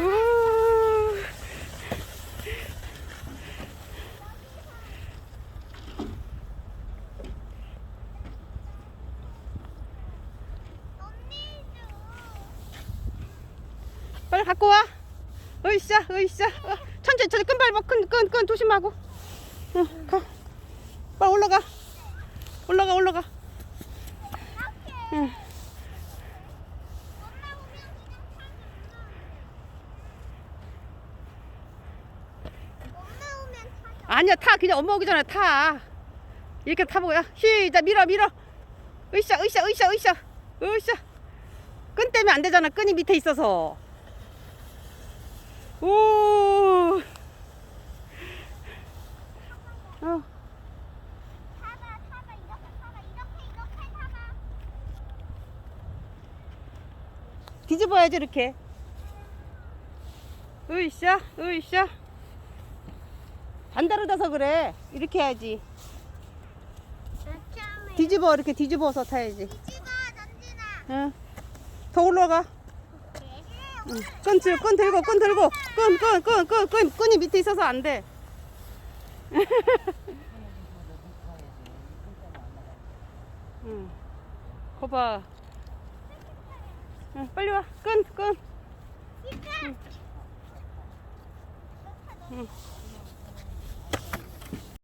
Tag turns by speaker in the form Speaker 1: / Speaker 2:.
Speaker 1: 우. 빨리 갖고 와. 으쌰, 으쌰. 어, 천천히, 천천히 끈 밟아. 끈, 끈, 끈 조심하고. 응, 가. 빨리 올라가. 올라가, 올라가. 응.
Speaker 2: 엄마 오면 타자.
Speaker 1: 아니야, 타. 그냥 엄마 오기 전에 타. 이렇게 타보고요. 시작, 밀어, 밀어. 으쌰, 으쌰, 으쌰, 으쌰. 으쌰. 끈 때문에 안 되잖아. 끈이 밑에 있어서. 오. 어. 뒤집어야지, 이렇게. 으쌰, 으쌰. 반대로 져서 그래. 이렇게 해야지. 뒤집어, 이렇게 뒤집어서 타야지.
Speaker 2: 뒤집어, 던지나.
Speaker 1: 응. 더 올라가.
Speaker 2: 응.
Speaker 1: 끈, 들, 끈 들고, 끈 들고, 끈, 끈, 끈, 끈, 끈, 끈이 밑에 있어서 안 돼. 응. 거봐. 응, 빨리 와. 끈, 끈.
Speaker 2: 이까.
Speaker 1: 응.